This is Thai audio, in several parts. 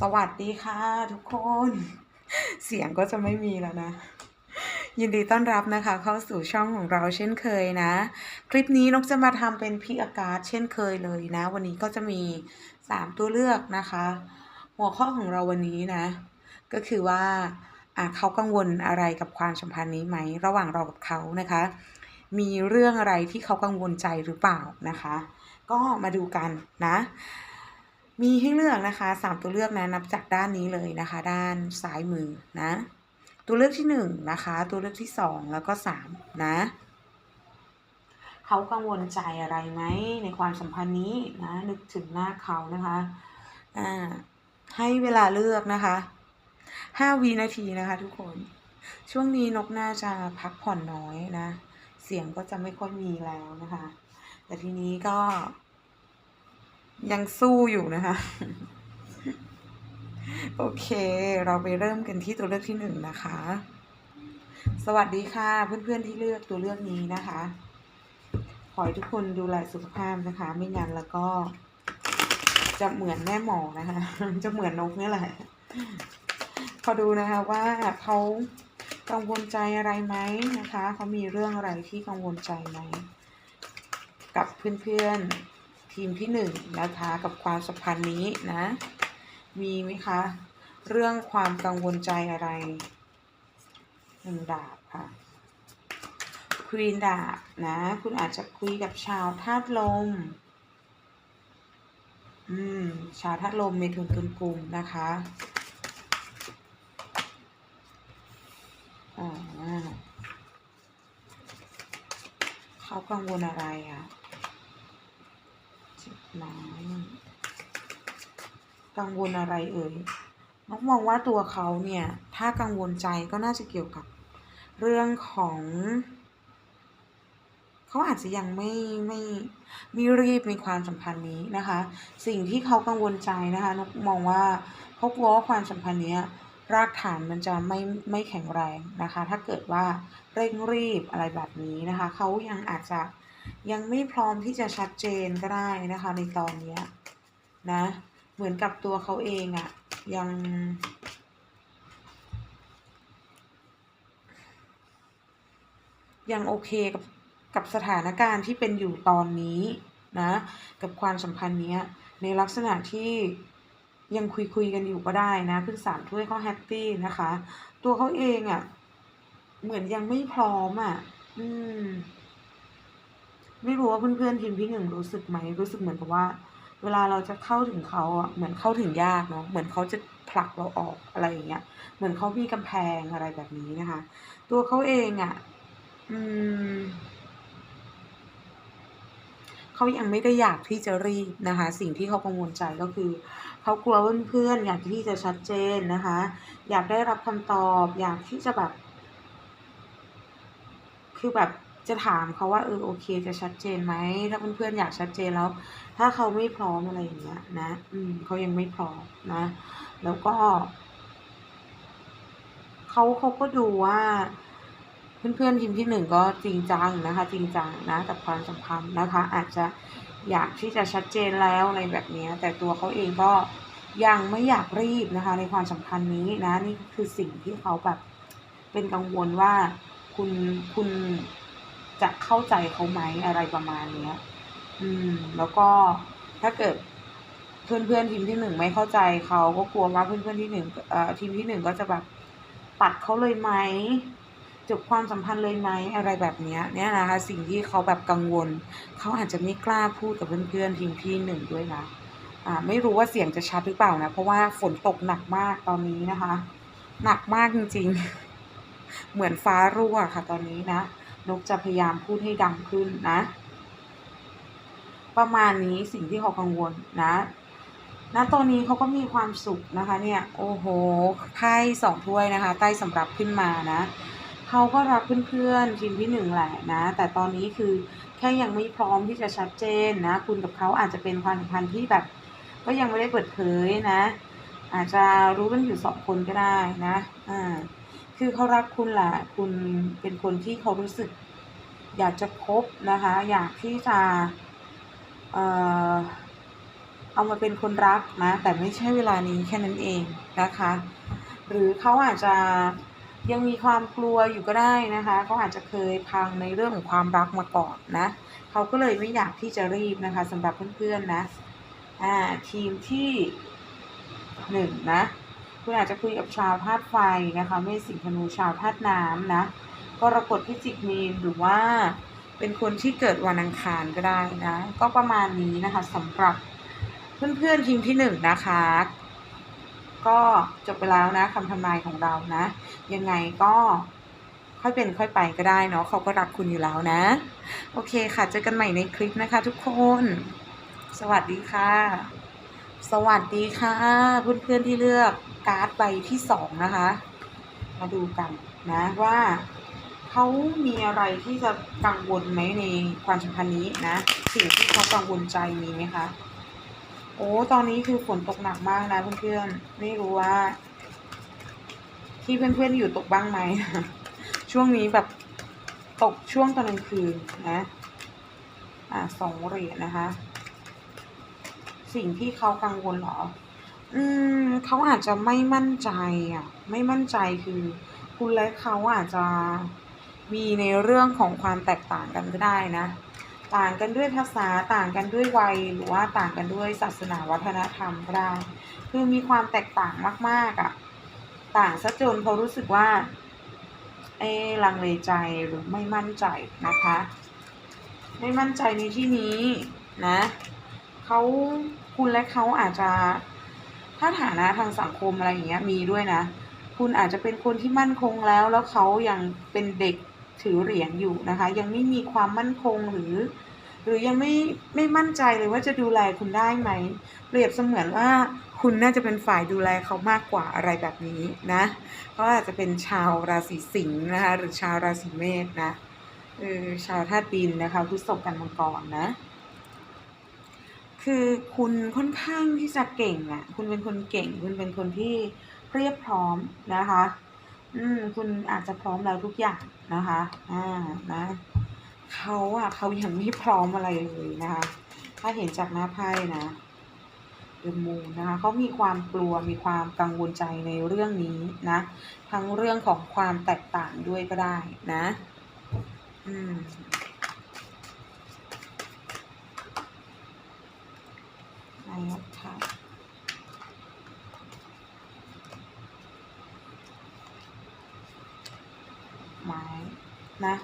สวัสดีค่ะทุกคน เสียงก็จะไม่มีแล้วนะ ยินดีต้อนรับนะคะเข้าสู่ช่องของเราเช่นเคยนะ คลิปนี้นกจะมาทำเป็นพิอากาศเช่นเคยเลยนะ วันนี้ก็จะมี 3 ตัวเลือกนะคะ หัวข้อของเราวันนี้นะ ก็คือว่าเขากังวลอะไรกับความสัมพันธ์นี้ไหม ระหว่างเรากับเขานะคะ มีเรื่องอะไรที่เขากังวลใจหรือเปล่านะคะ ก็มาดูกันนะ มีให้เลือกนะคะสามตัวเลือกนะนับจากด้านนี้เลยนะคะ ด้านซ้ายมือนะ ตัวเลือกที่หนึ่งนะคะ ตัวเลือกที่สองแล้วก็สามนะเขากังวลใจอะไรไหมในความสัมพันธ์นี้นะ นึกถึงหน้าเขานะคะอ่าให้เวลาเลือกนะคะห้าวินาทีนะคะทุกคน ช่วงนี้นกน่าจะพักผ่อนน้อยนะ เสียงก็จะไม่ค่อยมีแล้วนะคะ แต่ทีนี้ก็ ยังสู้อยู่นะคะ โอเค เราไปเริ่มกันที่ตัวเลือกที่หนึ่งนะคะ สวัสดีค่ะ เพื่อนๆที่เลือกตัวเลือกนี้นะคะ ขอให้ทุกคนดูแลสุขภาพนะคะ ไม่งั้นแล้วก็จะเหมือนแม่หมอนะคะ จะเหมือนนกนี่แหละขอดูนะคะว่าเขากังวลใจอะไรไหมนะคะ เขามีเรื่องอะไรที่กังวลใจไหม กับเพื่อนๆ ทีมที่หนึ่งนะคะกับความสัมพันธ์นี้นะ มีไหมคะ เรื่องความกังวลใจอะไรหนึ่งดาบค่ะควีนดาบนะ คุณอาจจะคุยกับชาวธาตุลม อืม ชาวธาตุลมเมถุนตุลกลุ่มนะคะอ่าเขากังวลอะไรอะ บไม้กังวลอะไรเอ่ยนกมองว่าตัวเขาเนี่ย ถ้ากังวลใจก็น่าจะเกี่ยวกับเรื่องของ เขาอาจจะยังไม่ไม่ไม่รีบในความสัมพันธ์นี้นะคะ สิ่งที่เขากังวลใจนะคะนกมองว่าเขากลัวว่าความสัมพันธ์เนี้ยรากฐานมันจะไม่ไม่แข็งแรงนะคะ ถ้าเกิดว่าเร่งรีบอะไรแบบนี้นะคะ เขายังอาจจะ ยังไม่พร้อมที่จะชัดเจนก็ได้นะคะ ในตอนนี้นะ เหมือนกับตัวเขาเองอะยังยังโอเคกับกับสถานการณ์ที่เป็นอยู่ตอนนี้นะ กับความสัมพันธ์นี้ในลักษณะที่ยังคุยคุยกันอยู่ก็ได้นะเพิ่งสามถ้วยเขาแฮปปี้นะคะ ตัวเขาเองอะ่ะ เหมือนยังไม่พร้อมอะ่ะ อืม ไม่รู้ว่าเพื่อนๆทีมพี่หนึ่งรู้สึกไหมรู้สึกเหมือนกับว่า เวลาเราจะเข้าถึงเขาอะเหมือนเข้าถึงยากเนาะเหมือนเขาจะผลักเราออกอะไรอย่างเงี้ย เหมือนเขามีกำแพงอะไรแบบนี้นะคะ ตัวเขาเองอะอืมเขายังไม่ได้อยากที่จะรีบนะคะ สิ่งที่เขากังวลใจก็คือเขากลัวเพื่อนๆอยากที่จะชัดเจนนะคะ อยากได้รับคำตอบ อยากที่จะแบบ คือแบบ จะถามเขาว่าเออโอเค จะชัดเจนไหมถ้าเพื่อนๆอยากชัดเจนแล้ว ถ้าเขาไม่พร้อมอะไรอย่างเงี้ย นะ อืมเขายังไม่พร้อมนะ แล้วก็เขาเขาก็ดูว่าเพื่อนๆทีมที่หนึ่งก็จริงจังนะคะ จริงจังนะกับความสัมพันธ์นะคะ อาจจะอยากที่จะชัดเจนแล้วอะไรแบบนี้ แต่ตัวเขาเองก็ยังไม่อยากรีบนะคะ ในความสัมพันธ์นี้นะ นี่คือสิ่งที่เขาแบบเป็นกังวลว่าคุณคุณ จะเข้าใจเขาไหมอะไรประมาณเนี้ย อืม แล้วก็ถ้าเกิดเพื่อนๆทีมที่หนึ่งไม่เข้าใจเขาก็กลัวว่าเพื่อนๆที่หนึ่งเอ่อทีมที่หนึ่งก็จะแบบตัดเขาเลยไหมจบความสัมพันธ์เลยไหมอะไรแบบเนี้ยเนี่ยนะคะสิ่งที่เขาแบบกังวล เขาอาจจะไม่กล้าพูดกับเพื่อนๆทีมพี่หนึ่งด้วยนะอ่าไม่รู้ว่าเสียงจะชัดหรือเปล่านะ เพราะว่าฝนตกหนักมากตอนนี้นะคะ หนักมากจริงๆ เหมือนฟ้ารั่วค่ะตอนนี้นะ นกจะพยายามพูดให้ดังขึ้นนะ ประมาณนี้สิ่งที่เขากังวลนะณตอนนี้เขาก็มีความสุขนะคะเนี่ย โอ้โหไพ่สองถ้วยนะคะใต้สำหรับขึ้นมานะเขาก็รักเพื่อนๆทีมที่หนึ่งแหละนะ แต่ตอนนี้คือแค่ยังไม่พร้อมที่จะชัดเจนนะ คุณกับเขาอาจจะเป็นความสัมพันธ์ที่แบบ ก็ยังไม่ได้เปิดเผยนะ อาจจะรู้กันอยู่สองคนก็ได้นะ อ่า คือเขารักคุณแหละ คุณเป็นคนที่เขารู้สึก อยากจะคบนะคะ อยากที่จะเอ่อเอามาเป็นคนรักนะ แต่ไม่ใช่เวลานี้แค่นั้นเองนะคะ หรือเขาอาจจะยังมีความกลัวอยู่ก็ได้นะคะเขาอาจจะเคยพังในเรื่องของความรักมาก่อนนะเขาก็เลยไม่อยากที่จะรีบนะคะสำหรับเพื่อนๆนะอ่าทีมที่หนึ่งนะ คุณอาจจะคุยกับชาวธาตุไฟนะคะเมษสิงห์ธนูชาวธาตุน้ำนะกรกฎพิจิกมีนหรือว่าเป็นคนที่เกิดวันอังคารก็ได้นะ ก็ประมาณนี้นะคะสำหรับเพื่อนๆทีมที่หนึ่งนะคะ ก็จบไปแล้วนะคำทำนายของเรานะ ยังไงก็ค่อยเป็นค่อยไปก็ได้เนาะเขาก็รักคุณอยู่แล้วนะ โอเคค่ะ เจอกันใหม่ในคลิปนะคะทุกคน สวัสดีค่ะ สวัสดีค่ะ เพื่อนๆที่เลือก การ์ดใบที่สองนะคะ มาดูกันนะว่าเขามีอะไรที่จะกังวลไหมในความสัมพันธ์นี้นะ สิ่งที่เขากังวลใจมีไหมคะ โอ้ตอนนี้คือฝนตกหนักมากนะเพื่อนๆไม่รู้ว่า ที่เพื่อนๆอยู่ตกบ้างไหม ช่วงนี้แบบตกช่วงตอนกลางคืนนะ อ่าสองเหรียญนะคะ สิ่งที่เขากังวลหรอ อืม เขาอาจจะไม่มั่นใจอะไม่มั่นใจคือ คุณและเขาอาจจะมีในเรื่องของความแตกต่างกันก็ได้นะ ต่างกันด้วยภาษาต่างกันด้วยวัยหรือว่าต่างกันด้วยศาสนาวัฒนธรรมก็ได้ คือมีความแตกต่างมากๆอะ ต่างซะจนเขารู้สึกว่า เอลังเลใจหรือไม่มั่นใจนะคะ ไม่มั่นใจในที่นี้นะเขาคุณและเขาอาจจะ ถ้าฐานะทางสังคมอะไรอย่างเงี้ยมีด้วยนะ คุณอาจจะเป็นคนที่มั่นคงแล้ว แล้วเขายังเป็นเด็กถือเหรียญอยู่นะคะ ยังไม่มีความมั่นคงหรือ หรือยังไม่ไม่มั่นใจเลยว่าจะดูแลคุณได้ไหม เปรียบเสมือนว่าคุณน่าจะเป็นฝ่ายดูแลเขามากกว่าอะไรแบบนี้นะก็อาจจะเป็นชาวราศีสิงห์นะคะ หรือชาวราศีเมษนะเออชาวธาตุดินนะคะพฤษภกันมังกรนะ คือคุณค่อนข้างที่จะเก่งอะ คุณเป็นคนเก่ง คุณเป็นคนที่เรียบพร้อมนะคะ อืม คุณอาจจะพร้อมแล้วทุกอย่างนะคะ อ่า นะ เขาอะ เขายังไม่พร้อมอะไรเลยนะคะ ถ้าเห็นจากหน้าไพ่นะเดมูนนะคะเขามีความกลัวมีความกังวลใจในเรื่องนี้นะ ทั้งเรื่องของความแตกต่างด้วยก็ได้นะ อืม น คะ ไม้นะ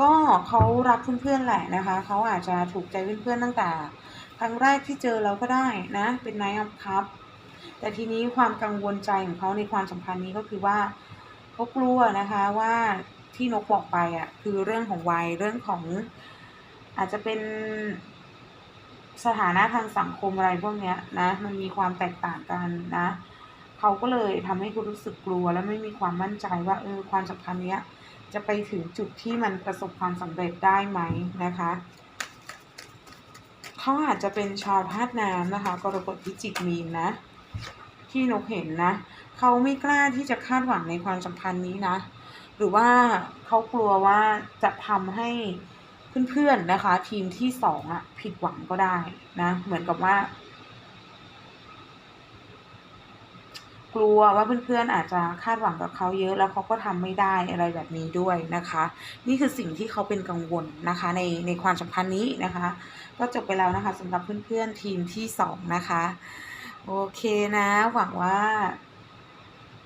ก็เขารักเพื่อนๆแหละนะคะ เขาอาจจะถูกใจเพื่อนๆตั้งแต่ ครั้งแรกที่เจอเราก็ได้นะ เป็นนายกครับ แต่ทีนี้ความกังวลใจของเขาในความสัมพันธ์นี้ก็คือว่าเขากลัวนะคะว่าที่นกบอกไปอะคือเรื่องของวัยเรื่องของอาจจะเป็น สถานะทางสังคมอะไรพวกเนี้ยนะ มันมีความแตกต่างกันนะ เขาก็เลยทำให้คุณรู้สึกกลัว และไม่มีความมั่นใจว่าเออความสัมพันธ์เนี้ยจะไปถึงจุดที่มันประสบความสำเร็จได้ไหมนะคะ เขาอาจจะเป็นชาวธาตุน้ำนะคะกรกฎพิจิกมีนนะ ที่นกเห็นนะ เขาไม่กล้าที่จะคาดหวังในความสัมพันธ์นี้นะ หรือว่าเขากลัวว่าจะทำให้ เพื่อนๆนะคะ ทีมที่สองอะผิดหวังก็ได้นะ เหมือนกับว่า กลัวว่าเพื่อนๆอาจจะคาดหวังกับเขาเยอะ แล้วเขาก็ทำไม่ได้อะไรแบบนี้ด้วยนะคะ นี่คือสิ่งที่เขาเป็นกังวลนะคะ ในในความสัมพันธ์นี้นะคะ ก็จบไปแล้วนะคะสำหรับเพื่อนๆทีมที่สองนะคะ โอเคนะ หวังว่า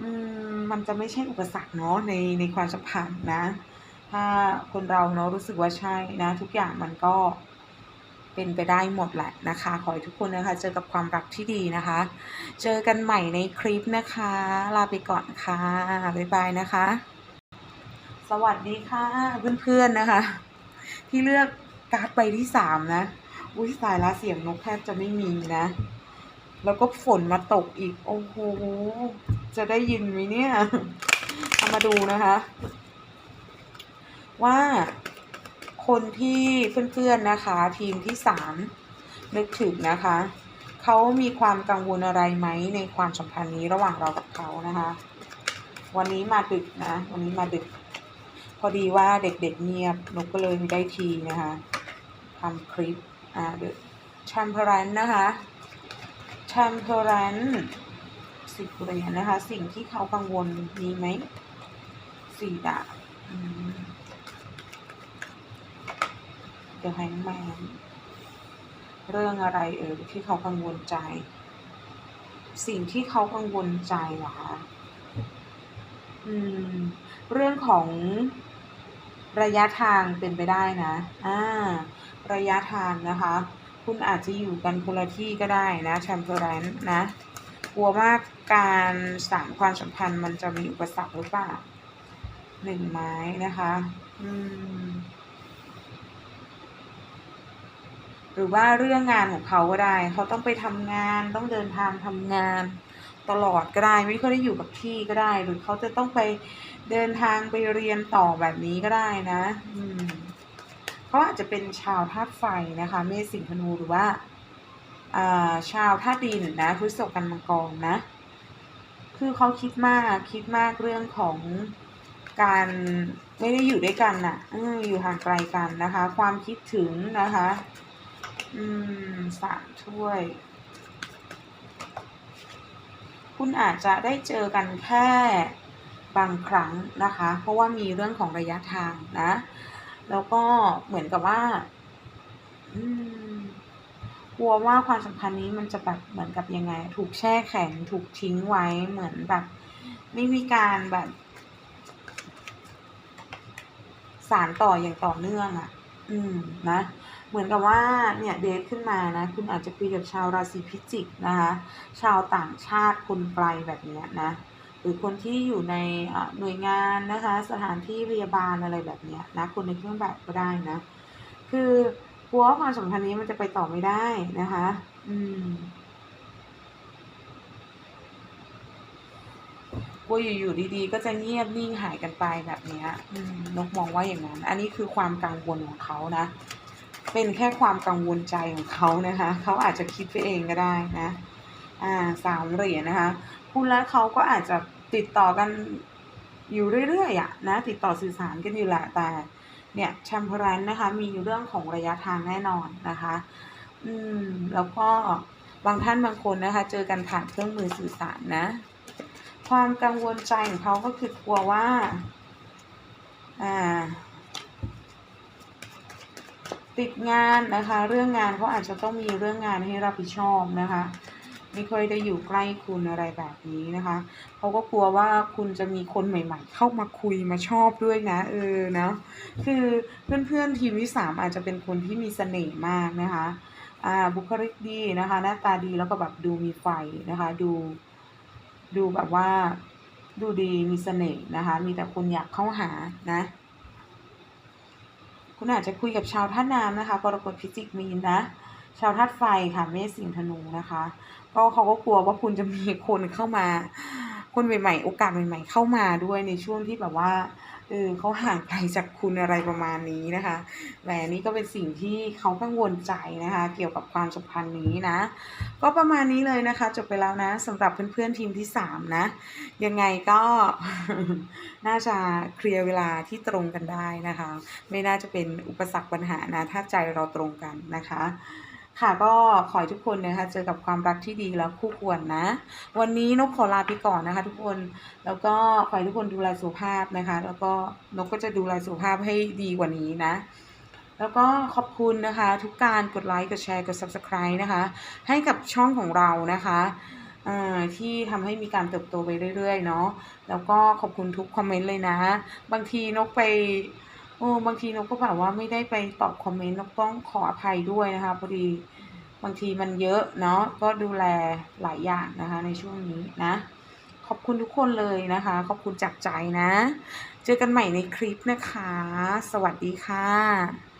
อืมมันจะไม่ใช่อุปสรรคเนาะในในความสัมพันธ์นะ ถ้าคนเราเนาะรู้สึกว่าใช่นะ ทุกอย่างมันก็เป็นไปได้หมดแหละนะคะ ขอให้ทุกคนนะคะ เจอกับความรักที่ดีนะคะ เจอกันใหม่ในคลิปนะคะ ลาไปก่อนค่ะ บ๊ายบายนะคะ สวัสดีค่ะเพื่อนๆนะคะ ที่เลือกการ์ดใบที่สามนะ อุ้ยสายละเสียงนกแทบจะไม่มีนะ แล้วก็ฝนมาตกอีก โอ้โห จะได้ยินไหมเนี่ย เอามาดูนะคะ ว่าคนที่เพื่อนๆนะคะ ทีมที่สามนึกถึงนะคะเขามีความกังวลอะไรไหมในความสัมพันธ์นี้ระหว่างเรากับเขานะคะ วันนี้มาดึกนะ วันนี้มาดึก พอดีว่าเด็กๆเงียบนกก็เลยไม่ได้ทีนะคะทำคลิปอ่าเดอะชัมพรันนะคะ temperance สิบเหรียญนะคะ สิ่งที่เขากังวลมีไหมสี่ดาบ อืม The Hangman เรื่องอะไรเอ่ยที่เขากังวลใจ สิ่งที่เขากังวลใจเหรอคะอืม เรื่องของระยะทางเป็นไปได้นะอ่าระยะทางนะคะ คุณอาจจะอยู่กันคนละที่ก็ได้นะแชมเปอร์แรนนะกลัวว่าการสานความสัมพันธ์มันจะมีอุปสรรคหรือเปล่าหนึ่งไม้นะคะ อืม หรือว่าเรื่องงานของเขาก็ได้ เขาต้องไปทำงาน ต้องเดินทางทำงาน ตลอดก็ได้ ไม่ค่อยได้อยู่กับที่ก็ได้ หรือเขาจะต้องไปเดินทางไปเรียนต่อแบบนี้ก็ได้นะ อืมเขาอาจจะเป็นชาวธาตุไฟนะคะ เมษสิงห์ธนูหรือว่าอ่าชาวธาตุดินนะพฤษภกันมังกรนะ คือเขาคิดมากคิดมากเรื่องของการไม่ได้อยู่ด้วยกันน่ะอออยู่ห่างไกลกันนะคะ ความคิดถึงนะคะ อืมสามถ้วย คุณอาจจะได้เจอกันแค่บางครั้งนะคะ เพราะว่ามีเรื่องของระยะทางนะ แล้วก็เหมือนกับว่า อืมกลัวว่าความสัมพันธ์นี้มันจะแบบเหมือนกับยังไง ถูกแช่แข็งถูกทิ้งไว้เหมือนแบบไม่มีการแบบ สารต่ออย่างต่อเนื่องอะ่ะ อืมนะ เหมือนกับว่าเนี่ยเดทขึ้นมานะคุณอาจจะคุยกับชาวราศีพิจิกนะคะชาวต่างชาติคนไกลแบบนี้นะหรือคนที่อยู่ในหน่วยงานนะคะสถานที่พยาบาลอะไรแบบนี้นะคนในเครื่องแบบก็ได้นะ คือกลัวความสัมพันธ์นี้มันจะไปต่อไม่ได้นะคะ อืมกลัวอยู่ๆดีๆ ก็จะเงียบนิ่งหายกันไปแบบนี้นกมองว่าอย่างนั้น อันนี้คือความกังวลของเขานะ เป็นแค่ความกังวลใจของเขานะคะ เขาอาจจะคิดไปเองก็ได้นะ อ่าสามเหรียญนะคะ คุณและเขาก็อาจจะติดต่อกันอยู่เรื่อยๆอะนะ ติดต่อสื่อสารกันอยู่แหละแต่เนี่ยแชมเปร์แรนนะคะ มีเรื่องของระยะทางแน่นอนนะคะ อืม แล้วก็บางท่านบางคนนะคะ เจอกันผ่านเครื่องมือสื่อสารนะ ความกังวลใจของเขาก็คือกลัวว่า อ่า ติดงานนะคะ เรื่องงานเขาอาจจะต้องมีเรื่องงานให้รับผิดชอบนะคะ ไม่ค่อยได้อยู่ใกล้คุณอะไรแบบนี้นะคะเขาก็กลัวว่าคุณจะมีคนใหม่ ๆ เข้ามาคุยมาชอบด้วยนะ เออนะคือเพื่อนๆทีมที่สามอาจจะเป็นคนที่มีเสน่ห์มากนะคะอ่าบุคลิกดีนะคะ หน้าตาดีแล้วก็แบบดูมีไฟนะคะ ดู ดูแบบว่าดูดีมีเสน่ห์นะคะ มีแต่คนอยากเข้าหานะ คุณอาจจะคุยกับชาวท่าน้ำนะคะกรกฎพิจิกมีนนะ ชาวธาตุไฟค่ะเมษสิงห์ธนูนะคะ ก็เขาก็กลัวว่าคุณจะมีคนเข้ามา คนใหม่ๆ โอกาสใหม่ ๆ เข้ามาด้วยในช่วงที่แบบว่า เออเขาห่างไกลจากคุณอะไรประมาณนี้นะคะแหมนี่ก็เป็นสิ่งที่เขากังวลใจนะคะ เกี่ยวกับความสัมพันธ์นี้นะ ก็ประมาณนี้เลยนะคะ จบไปแล้วนะสำหรับเพื่อนๆทีมที่สามนะ ยังไงก็น่าจะเคลียร์เวลาที่ตรงกันได้นะคะ ไม่น่าจะเป็นอุปสรรคปัญหานะ ถ้าใจเราตรงกันนะคะ ค่ะก็ขอให้ทุกคนนะคะเจอกับความรักที่ดีแล้วคู่ควรนะ วันนี้นกขอลาไปก่อนนะคะ ทุกคนแล้วก็ขอให้ทุกคนดูแลสุขภาพนะคะ แล้วก็นกก็จะดูแลสุขภาพให้ดีกว่านี้นะ แล้วก็ขอบคุณนะคะ ทุกการกดไลค์กดแชร์กด subscribe นะคะ ให้กับช่องของเรานะคะที่ทำให้มีการเติบโตไปเรื่อยๆเนาะแล้วก็ขอบคุณทุกคอมเมนต์เลยนะ บางทีนกไป โอ้บางทีนกก็แบบว่าไม่ได้ไปตอบคอมเมนต์นกต้องขออภัยด้วยนะคะพอดีบางทีมันเยอะเนาะก็ดูแลหลายอย่างนะคะ ในช่วงนี้นะ ขอบคุณทุกคนเลยนะคะ ขอบคุณจากใจนะ เจอกันใหม่ในคลิปนะคะ สวัสดีค่ะ